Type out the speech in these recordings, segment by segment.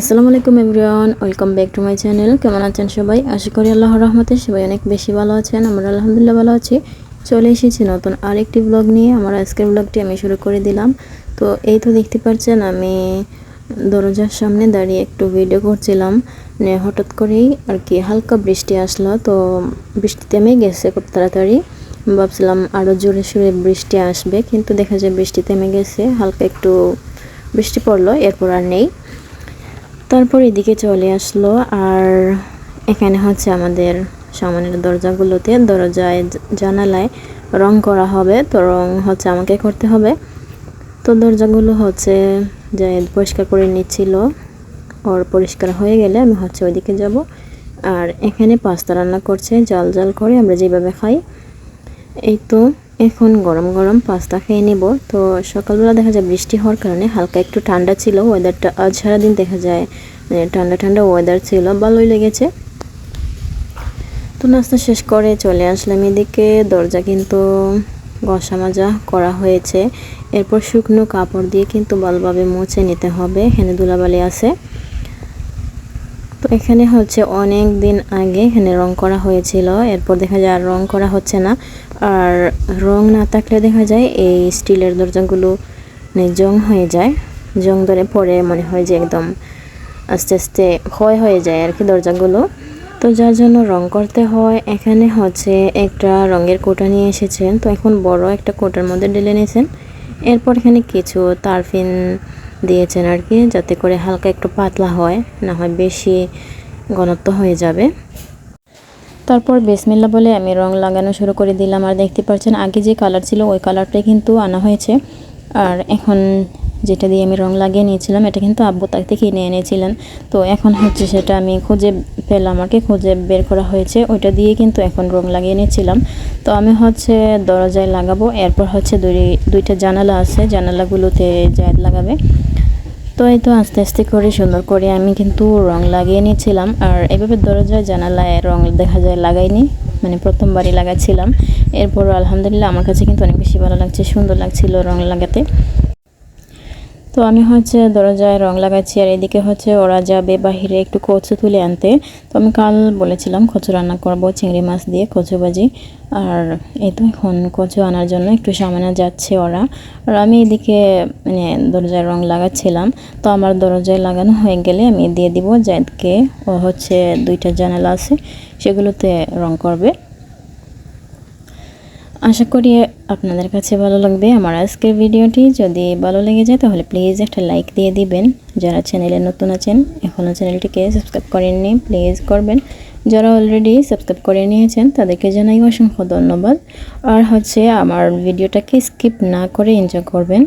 আসসালামু আলাইকুম everyone, welcome back to my channel. কেমন আছেন সবাই? আশা করি আল্লাহ রহমতে সবাই অনেক বেশি ভালো আছেন। আমরা আলহামদুলিল্লাহ ভালো আছি। চলে এসেছি নতুন আরেকটি ব্লগ নিয়ে। আমার আজকের ব্লগটি আমি শুরু করে দিলাম। তো এই তো দেখতে পাচ্ছেন, আমি দরজার সামনে দাঁড়িয়ে একটু ভিডিও করছিলাম। হঠাৎ করেই আর কি হালকা বৃষ্টি আসলো। তো বৃষ্টি থেমে গেছে খুব তাড়াতাড়ি। ভাবছিলাম আরও জোরে সোরে বৃষ্টি আসবে, কিন্তু দেখা যায় বৃষ্টি থেমে গেছে। হালকা একটু বৃষ্টি পড়ল, এরপর আর নেই। তারপর এদিকে চলে আসলো, আর এখানে হচ্ছে আমাদের সামনের দরজাগুলোতে, দরজায় জানালায় রং করা হবে, তো রং হচ্ছে আমাকে করতে হবে। তো দরজাগুলো হচ্ছে যে পরিষ্কার করে নিচ্ছিল, ওর পরিষ্কার হয়ে গেলে আমি হচ্ছে ওইদিকে যাব। আর এখানে পাস্তা রান্না করছে, জাল জাল করে আমরা যেভাবে খাই। এই তো এখন গরম গরম পাস্তা খেয়ে নেব। তো সকালবেলা দেখা যায় বৃষ্টি হওয়ার কারণে হালকা একটু ঠান্ডা ছিল ওয়েদারটা আজ সারাদিন দেখা যায় মানে ঠান্ডা ঠান্ডা ওয়েদার ছিল, ভালোই লেগেছে। তো নাস্তা শেষ করে চলে আসলাম এদিকে, দরজা কিন্তু ঘষা মাজা করা হয়েছে। এরপর শুকনো কাপড় দিয়ে কিন্তু ভালোভাবে মুছে নিতে হবে, এখানে ধুলাবালি আছে। তো এখানে হচ্ছে অনেক দিন আগে এখানে রং করা হয়েছিল, এরপর দেখা যায় আর রং করা হচ্ছে না। আর রং না থাকলে দেখা যায় এই স্টিলের দরজাগুলো মানে জং হয়ে যায়। জং ধরে পরে মনে হয় যে একদম আস্তে আস্তে ক্ষয় হয়ে যায় আর কি দরজাগুলো। তো যার জন্য রং করতে হয়। এখানে হচ্ছে একটা রঙের কোটা নিয়ে এসেছেন। তো এখন বড় একটা কোটার মধ্যে ঢেলে নিয়েছেন। এরপর এখানে কিছু তারফিন দিয়েছেন আর কি, যাতে করে হালকা একটু পাতলা হয়, না হয় বেশি ঘনত্ব হয়ে যাবে। তারপর বেসমিল্লা বলে আমি রং লাগানো শুরু করে দিলাম। আর দেখতে পাচ্ছেন, আগে যে কালার ছিল, ওই কালারটাই কিন্তু আনা হয়েছে। আর এখন যেটা দিয়ে আমি রং লাগিয়ে নিয়েছিলাম, এটা কিন্তু আব্বু তাক থেকে কিনে এনেছিলেন। তো এখন হচ্ছে সেটা আমি খুঁজে পেলাম আমাকে খুঁজে বের করা হয়েছে। ওইটা দিয়ে কিন্তু এখন রং লাগিয়ে নিয়েছিলাম। তো আমি হচ্ছে দরজায় লাগাবো। এরপর হচ্ছে দুই, দুইটা জানালা আছে। জানালাগুলোতে জায়দ লাগাবে। তো এই তো আস্তে আস্তে করে সুন্দর করে আমি কিন্তু রং লাগিয়ে নিয়েছিলাম। আর এভাবে দরজায় জানালায় রং দেখা যায় লাগাইনি মানে প্রথমবারই লাগাচ্ছিলাম এরপর আলহামদুলিল্লাহ আমার কাছে কিন্তু অনেক বেশি ভালো লাগছে, সুন্দর লাগছিল রং লাগাতে। তো আমি হচ্ছে দরজায় রং লাগাচ্ছি আর এদিকে হচ্ছে ওরা যাবে বাহিরে একটু কচু তুলে আনতে। তো আমি কাল বলেছিলাম কচু রান্না করব, চিংড়ি মাছ দিয়ে কচু ভাজি। আর এই তো এখন কচু আনার জন্য একটু সামনে যাচ্ছে ওরা। আর আমি এদিকে মানে দরজায় রং লাগাচ্ছিলাম। তো আমার দরজায় লাগানো হয়ে গেলে আমি দিয়ে দিব জায়দকে ও হচ্ছে দুইটা জানালা আছে, সেগুলোতে রং করবে। আশা করি আপনাদের কাছে ভালো লাগবে আমার আজকের ভিডিওটি। যদি ভালো লেগে যায় তাহলে প্লিজ একটা লাইক দিয়ে দিবেন। যারা চ্যানেলে নতুন আছেন এখনও চ্যানেলটিকে সাবস্ক্রাইব করেননি প্লিজ করবেন। যারা অলরেডি সাবস্ক্রাইব করে নিয়েছেন, তাদেরকে জানাই অসংখ্য ধন্যবাদ। আর হচ্ছে আমার ভিডিওটাকে স্কিপ না করে এনজয় করবেন।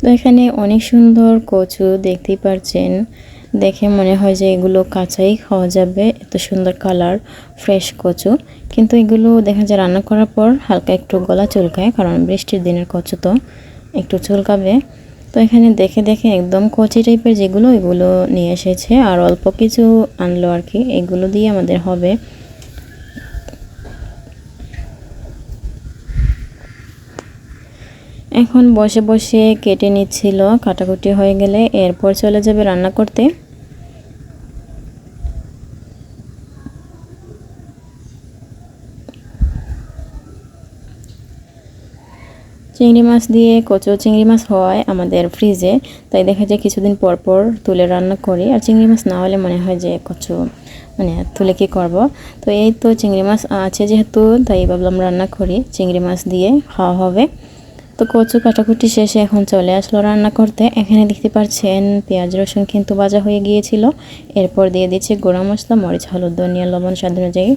তো এখানে অনেক সুন্দর কচু দেখতেই পারছেন। দেখে মনে হয় যে এগুলো কাঁচাই খাওয়া যাবে, এত সুন্দর কালার, ফ্রেশ কচু। কিন্তু এগুলো দেখা যায় রান্না করার পর হালকা একটু গলা চুলকায়, কারণ বৃষ্টির দিনের কচু তো একটু চুলকাবে। তো এখানে দেখে দেখে একদম কচি টাইপের যেগুলো, এগুলো নিয়ে এসেছে। আর অল্প কিছু আনলো আর কি, এগুলো দিয়ে আমাদের হবে। এখন বসে বসে কেটে নিচ্ছিল কাটাকুটি হয়ে গেলে, এরপর চলে যাবে রান্না করতে। চিংড়ি মাছ দিয়ে কচু চিংড়ি মাছ হয় আমাদের ফ্রিজে তাই দেখা যায় কিছুদিন পর পর তুলে রান্না করি। আর চিংড়ি মাছ না হলে মনে হয় যে কচু মানে তুলে কি করব? তো এই তো চিংড়ি মাছ আছে যেহেতু, তাই ভাবলাম রান্না করি। চিংড়ি মাছ দিয়ে খাওয়া হবে। তো কচু কাটাকুটি শেষে এখন চলে আসলো রান্না করতে। এখানে দেখতে পাচ্ছেন পেঁয়াজ, রসুন কিন্তু ভাজা হয়ে গিয়েছিল। এরপর দিয়ে দিচ্ছে গোড়া মশলা, মরিচ, হলুদ, ধনিয়া, লবণ, স্বাদ অনুযায়ী।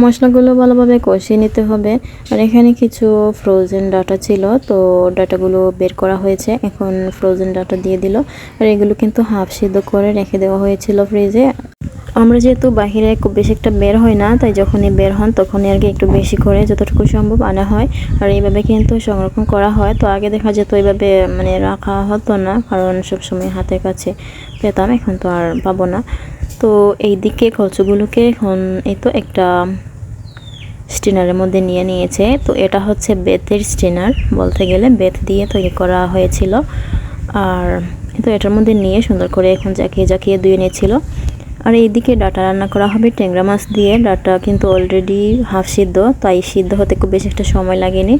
মশলাগুলো ভালোভাবে কষিয়ে নিতে হবে। আর এখানে কিছু ফ্রোজেন ডাটা ছিল, তো ডাটাগুলো বের করা হয়েছে। এখন ফ্রোজেন ডাটা দিয়ে দিল। আর এগুলো কিন্তু হাফ সিদ্ধ করে রেখে দেওয়া হয়েছিল ফ্রিজে আমরা যেহেতু বাহিরে খুব বেশি একটা বের হয় না, তাই যখনই বের হন তখনই আর কি একটু বেশি করে যতটুকু সম্ভব আনা হয়। আর এইভাবে কিন্তু সংরক্ষণ করা হয়। তো আগে দেখা যেত এইভাবে মানে রাখা হতো না, কারণ সবসময় হাতের কাছে পেতাম, এখন তো আর পাবো না। তো এই দিকে কচুগুলোকে এখন এই তো একটা স্টিনারের মধ্যে নিয়ে নিয়েছে। তো এটা হচ্ছে বেতের স্টিনার বলতে গেলে, বেত দিয়ে তৈরি করা হয়েছিল। আর তো এটার মধ্যে নিয়ে সুন্দর করে এখন জাকিয়ে জাকিয়ে ধুয়ে নিয়েছিল। আর এইদিকে ডাটা রান্না করা হবে, ট্যাংরা মাছ দিয়ে। ডাটা কিন্তু অলরেডি হাফ সিদ্ধ, তাই সিদ্ধ হতে খুব বেশি একটা সময় লাগেনি।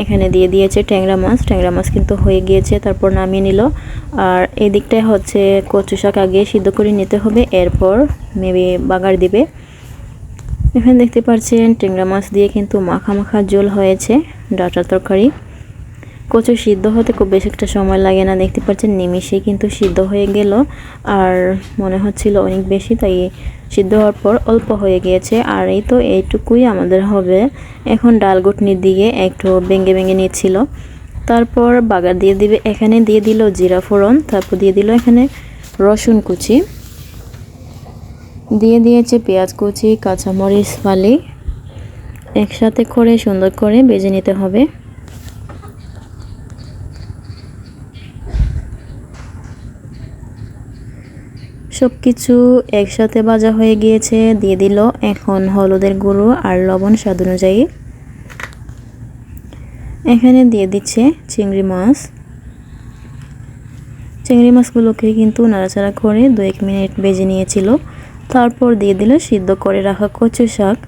এখানে দিয়ে দিয়েছে ট্যাংরা মাছ ট্যাংরা মাছ কিন্তু হয়ে গিয়েছে, তারপর নামিয়ে নিল। আর এই দিকটায় হচ্ছে কচু শাক আগে সিদ্ধ করে নিতে হবে, এরপর মেবি বাগার দিবে। এখানে দেখতে পাচ্ছেন ট্যাংরা মাছ দিয়ে কিন্তু মাখা মাখা ঝোল হয়েছে ডাটা তরকারি। কচু সিদ্ধ হতে খুব বেশি একটা সময় লাগে না। দেখতে পাচ্ছেন নিমিশেই কিন্তু সিদ্ধ হয়ে গেল। আর মনে হচ্ছিল অনেক বেশি, তাই সিদ্ধ হওয়ার পর অল্প হয়ে গিয়েছে। আর এই তো এইটুকুই আমাদের হবে। এখন ডাল গুটনি দিয়ে একটু ভেঙে ভেঙে নিচ্ছিল। তারপর বাগার দিয়ে দিবে, এখানে দিয়ে দিল জিরা ফোড়ন, তারপর দিয়ে দিল এখানে রসুন কুচি। দিয়ে দিয়েছে পেঁয়াজ কুচি, কাঁচামরিচ ফালি একসাথে করে সুন্দর করে বেজে নিতে হবে। সব কিছু একসাথে ভাজা হয়ে গিয়েছে, দিয়ে দিল এখন হলুদের গুঁড়ো আর লবণ স্বাদ অনুযায়ী। এখানে দিয়ে দিচ্ছে চিংড়ি মাছ। চিংড়ি মাছগুলোকে কিন্তু নাড়াচাড়া করে দু এক মিনিট বেজে নিয়েছিল। তারপর দিয়ে দিল সিদ্ধ করে রাখা কচু শাক।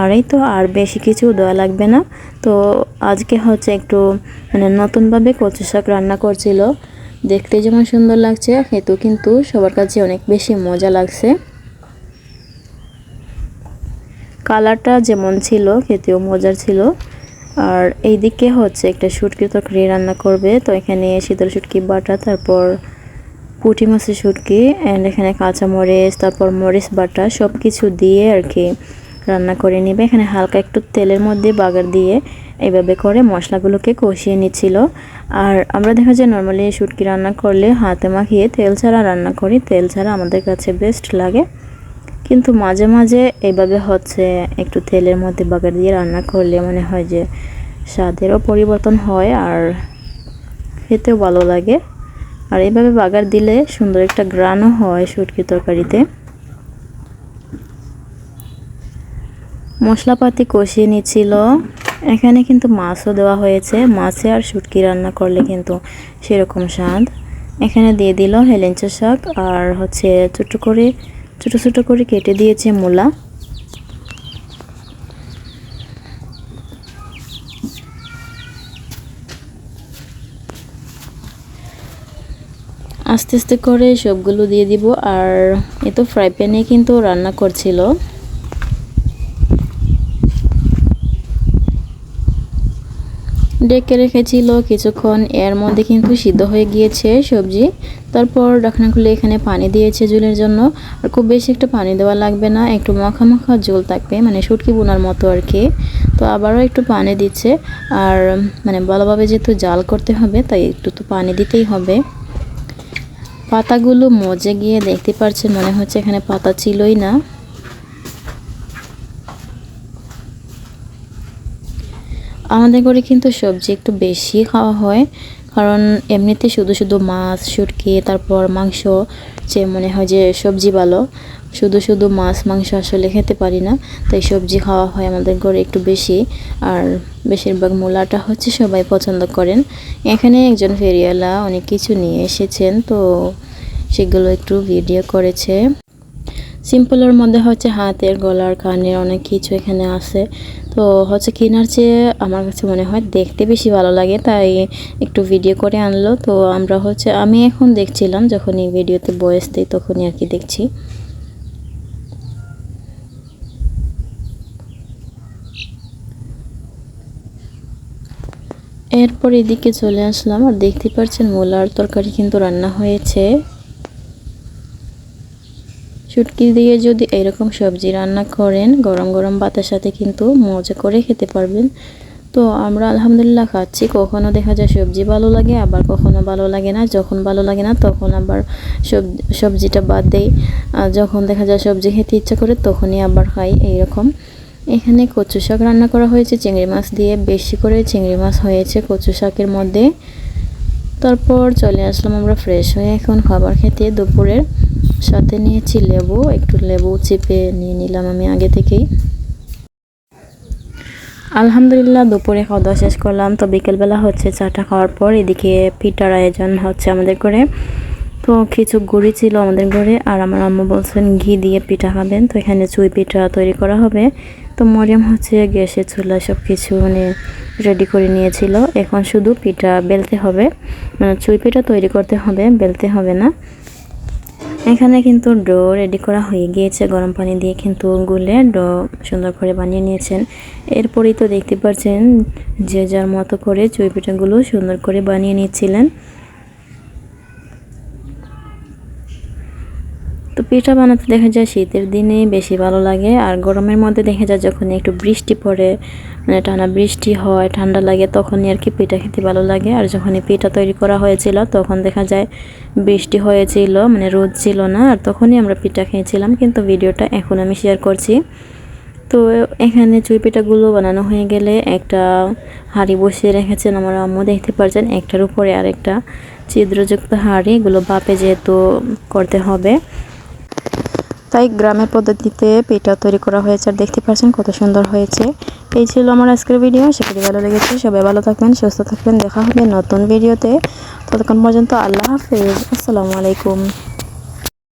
আর এই তো আর বেশি কিছু দেওয়া লাগবে না। তো আজকে হচ্ছে একটু মানে নতুনভাবে কচু শাক রান্না করছিল। দেখতে যেমন সুন্দর লাগছে, খেতেও কিন্তু সবার কাছে অনেক বেশি মজা লাগছে। কালারটা যেমন ছিল, খেতেও মজার ছিল। আর এইদিকে হচ্ছে একটা শুটকি তরকারি রান্না করবে, তো এখানে শীতল শুটকি, বাটা, তারপর পুঁটি মাছের শুটকি অ্যান্ড এখানে কাঁচা মরিচ তারপর মরিচ, বাটা সব কিছু দিয়ে আর কি রান্না করে নেবে। এখানে হালকা একটু তেলের মধ্যে বাগার দিয়ে এভাবে করে মশলাগুলোকে কষিয়ে নিচ্ছিল। আর আমরা দেখা যায় নর্মালি শুটকি রান্না করলে হাতে মাখিয়ে তেল ছাড়া রান্না করি। তেল ছাড়া আমাদের কাছে বেস্ট লাগে। কিন্তু মাঝে মাঝে এইভাবে হচ্ছে একটু তেলের মধ্যে বাগার দিয়ে রান্না করলে মনে হয় যে স্বাদেরও পরিবর্তন হয় আর খেতেও ভালো লাগে। আর এইভাবে বাগার দিলে সুন্দর একটা গ্রানও হয় শুটকি তরকারিতে। মশলাপাতি কষিয়ে নিচ্ছিল। এখানে কিন্তু মাছও দেওয়া হয়েছে। মাছে আর শুটকি রান্না করলে কিন্তু সেরকম স্বাদ। এখানে দিয়ে দিল হেলেঞ্চা শাক আর হচ্ছে ছোটো করে, ছোটো ছোটো করে কেটে দিয়েছে মূলা। আস্তে আস্তে করে সবগুলো দিয়ে দিব। আর এ তো ফ্রাই প্যানে কিন্তু রান্না করছিল। ডেকে রেখেছিল। কিছুক্ষণ এর মধ্যে কিন্তু সিদ্ধ হয়ে গিয়েছে সবজি। তারপর ডাকনা খুলে এখানে পানি দিয়েছে জুলের জন্য। আর খুব বেশি একটা পানি দেওয়া লাগবে না, একটু মাখা মাখা ঝোল থাকবে মানে শুটকি বোনার মতো আর কি। তো আবারও একটু পানি দিচ্ছে। আর মানে ভালোভাবে যেহেতু জাল করতে হবে, তাই একটু তো পানি দিতেই হবে। পাতাগুলো মজে গিয়ে দেখতে পাচ্ছেন মনে হচ্ছে এখানে পাতা ছিলই না। আমাদের ঘরে কিন্তু সবজি একটু বেশি খাওয়া হয়। কারণ এমনিতে শুধু শুধু মাছ, শুটকি, তারপর মাংস, যে মনে হয় যে সবজি ভালো, শুধু শুধু মাছ, মাংস আসলে খেতে পারি না। তাই সবজি খাওয়া হয় আমাদের ঘরে একটু বেশি। আর বেশিরভাগ মূলাটা হচ্ছে সবাই পছন্দ করেন। এখানে একজন ফেরিওয়ালা অনেক কিছু নিয়ে এসেছেন, তো সেগুলো একটু ভিডিও করেছে। সিম্পলের মধ্যে হচ্ছে হাতের, গলার, কানের অনেক কিছু এখানে আছে। তো হচ্ছে কেনার চেয়ে আমার কাছে মনে হয় দেখতে বেশি ভালো লাগে, তাই একটু ভিডিও করে আনলো। তো আমরা হচ্ছে, আমি এখন দেখছিলাম যখন এই ভিডিওতে বয়স দিই তখনই আর কি দেখছি। এরপর এদিকে চলে আসলাম, আর দেখতে পাচ্ছেন মোলার তরকারি কিন্তু রান্না হয়েছে। শুটকি দিয়ে যদি এরকম সবজি রান্না করেন, গরম গরম ভাতের সাথে কিন্তু মজা করে খেতে পারবেন। তো আমরা আলহামদুলিল্লাহ খাচ্ছি। কখনো দেখা যায় সবজি ভালো লাগে, আবার কখনো ভালো লাগে না। যখন ভালো লাগে না, তখন আবার সবজিটা বাদ দেই। আর যখন দেখা যায় সবজি খেতে ইচ্ছা করে, তখনই আবার খাই এইরকম। এখানে কচু শাক রান্না করা হয়েছে। চিংড়ি মাছ দিয়ে বেশি করে চিংড়ি মাছ হয়েছে কচু শাকের মধ্যে। তারপর চলে আসলাম আমরা ফ্রেশ হয়ে এখন খাবার খেতে দুপুরের। সাথে নিয়েছি লেবু, একটু লেবু চিপে নিয়ে নিলাম আমি আগে থেকেই। আলহামদুলিল্লাহ, দুপুরে খাওয়া দাওয়া শেষ করলাম। তো বিকেলবেলা হচ্ছে চাটা খাওয়ার পর এদিকে পিঠার আয়োজন হচ্ছে আমাদের করে তো কিছু গুড়ি ছিল আমাদের ঘরে, আর আমার আম্মু বলছেন, ঘি দিয়ে পিঠা খাবেন। তো এখানে চুই পিঠা তৈরি করা হবে। তো মরিয়াম হচ্ছে গ্যাসে চুলা সব কিছু মানে রেডি করে নিয়েছিল। এখন শুধু পিঠা বেলতে হবে। মানে চুই পিঠা তৈরি করতে হবে, বেলতে হবে না। এখানে কিন্তু ডো রেডি করা হয়ে গিয়েছে। গরম পানি দিয়ে কিন্তু গুলে ডো সুন্দর করে বানিয়ে নিয়েছেন। এরপরেই তো দেখতে পাচ্ছেন যে যার মতো করে চুই পিঠাগুলো সুন্দর করে বানিয়ে নিচ্ছিলেন। তো পিঠা বানাতে দেখা যায় শীতের দিনে বেশি ভালো লাগে। আর গরমের মধ্যে দেখা যায় যখন একটু বৃষ্টি পড়ে মানে টানা বৃষ্টি হয়, ঠান্ডা লাগে, তখনই আর কি পিঠা খেতে ভালো লাগে। আর যখন এই পিঠা তৈরি করা হয়েছিল, তখন দেখা যায় বৃষ্টি হয়েছিল মানে রোদ ছিল না, আর তখনই আমরা পিঠা খেয়েছিলাম। কিন্তু ভিডিওটা এখন আমি শেয়ার করছি। তো এখানে চুই পিঠাগুলো বানানো হয়ে গেলে একটা হাঁড়ি বসিয়ে রেখেছেন আমার আম্মু, দেখতে পারছেন? একটার উপরে আরেকটা। ছিদ্রযুক্ত হাঁড়ি, এগুলো বাপে যেহেতু করতে হবে। তাই গ্রামের পদ্ধতিতে পিঠা তৈরি করা হয়েছে আর দেখতে পাচ্ছেন কত সুন্দর হয়েছে। এই ছিল আমার আজকের ভিডিও সেটি ভালো লেগেছে। সবাই ভালো থাকবেন, সুস্থ থাকবেন, দেখা হবে নতুন ভিডিওতে। ততক্ষণ পর্যন্ত আল্লাহ হাফিজ, আসসালামু আলাইকুম।